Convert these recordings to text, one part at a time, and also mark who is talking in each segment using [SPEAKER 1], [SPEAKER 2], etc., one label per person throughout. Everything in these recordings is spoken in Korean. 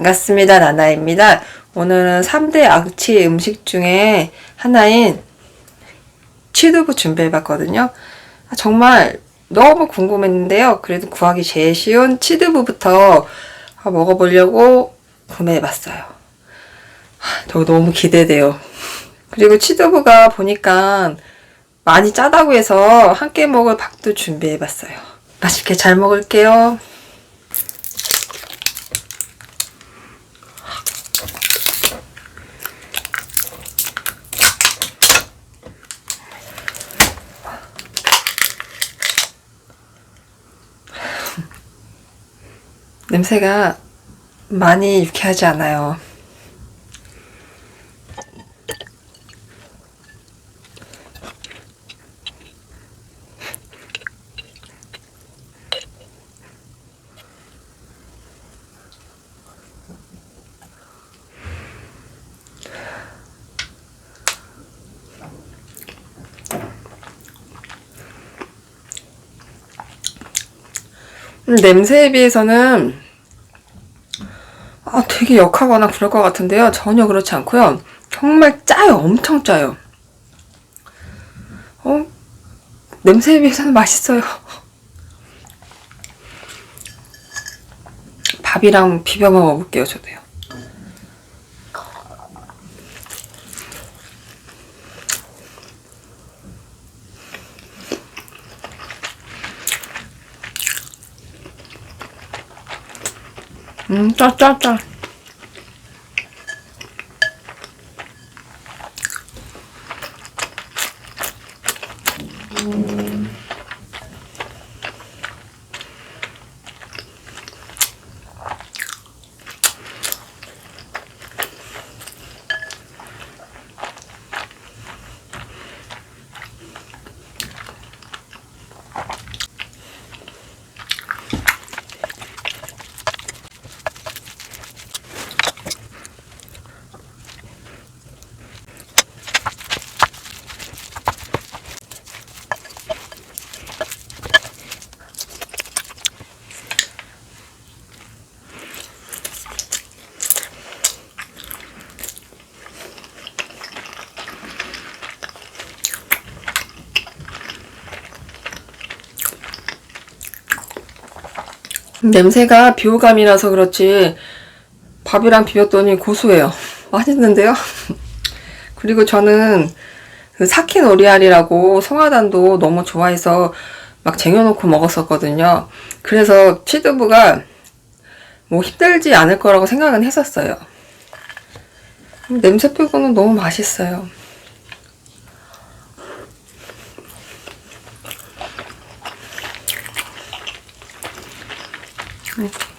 [SPEAKER 1] 반갑습니다. 나나입니다. 오늘은 3대 악취 음식 중에 하나인 취두부 준비해봤거든요. 아, 정말 너무 궁금했는데요. 그래도 구하기 제일 쉬운 취두부부터 먹어보려고 구매해봤어요. 하, 저 너무 기대돼요. 그리고 취두부가 보니까 많이 짜다고 해서 함께 먹을 밥도 준비해봤어요. 맛있게 잘 먹을게요. 냄새가 많이 유쾌하지 않아요. 음, 냄새에 비해서는 아, 되게 역하거나 그럴 것 같은데요. 전혀 그렇지 않고요. 정말 짜요. 엄청 짜요. 어? 냄새에 비해서는 맛있어요. 밥이랑 비벼 먹어볼게요, 저도요. 음, 짜, 짜, 짜. Thank you. 냄새가 비호감이라서 그렇지 밥이랑 비볐더니 고소해요. 맛있는데요? 그리고 저는 그 사킨 오리알이라고 송화단도 너무 좋아해서 막 쟁여놓고 먹었었거든요. 그래서 취두부가 뭐 힘들지 않을 거라고 생각은 했었어요. 냄새 빼고는 너무 맛있어요. Okay.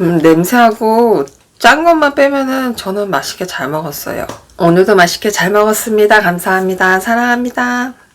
[SPEAKER 1] 음, 냄새하고 짠 것만 빼면은 저는 맛있게 잘 먹었어요. 오늘도 맛있게 잘 먹었습니다. 감사합니다. 사랑합니다.